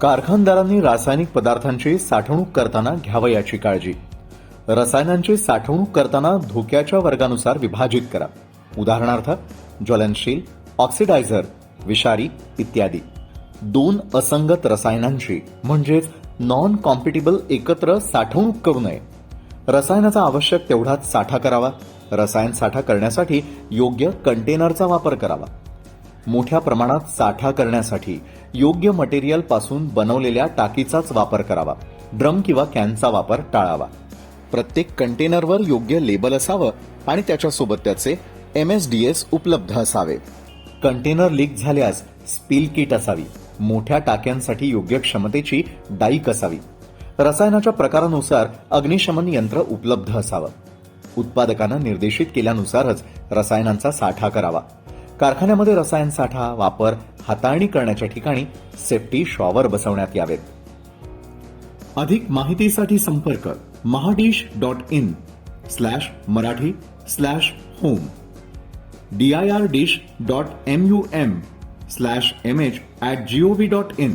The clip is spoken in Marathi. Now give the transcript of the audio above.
कारखानदारांनी रासायनिक पदार्थांची साठवणूक करताना घ्यावयाची काळजी. रसायनांची साठवणूक करताना धोक्याच्या वर्गानुसार विभाजित करा. उदाहरणार्थ ज्वलनशील ऑक्सिडायझर विषारी इत्यादी. दोन असंगत रसायनांची म्हणजेच नॉन कॉम्पिटेबल एकत्र साठवणूक करू नये. रसायनाचा आवश्यक तेवढाच साठा करावा. रसायन साठा करण्यासाठी योग्य कंटेनरचा वापर करावा. मोठ्या प्रमाणात साठा करण्यासाठी योग्य मटेरियलपासून बनवलेल्या टाकीचाच वापर करावा. ड्रम किंवा कॅनचा वापर टाळावा. प्रत्येक कंटेनरवर योग्य लेबल असावं आणि त्याच्यासोबत त्याचे एम एस डी एस उपलब्ध असावे. कंटेनर लीक झाल्यास स्पील किट असावी. मोठ्या टाक्यांसाठी योग्य क्षमतेची डाईक असावी. रसायनाच्या प्रकारानुसार अग्निशमन यंत्र उपलब्ध असावं. उत्पादकानं निर्देशित केल्यानुसारच रसायनांचा साठा करावा. कारखान्यामध्ये रसायन साठा वापर हाताळणी करण्याच्या ठिकाणी सेफ्टी शॉवर बसवण्यात यावेत. अधिक माहितीसाठी संपर्क Mahadish dot in slash Marathi slash home D I R dish dot M U M slash M H at G O V dot in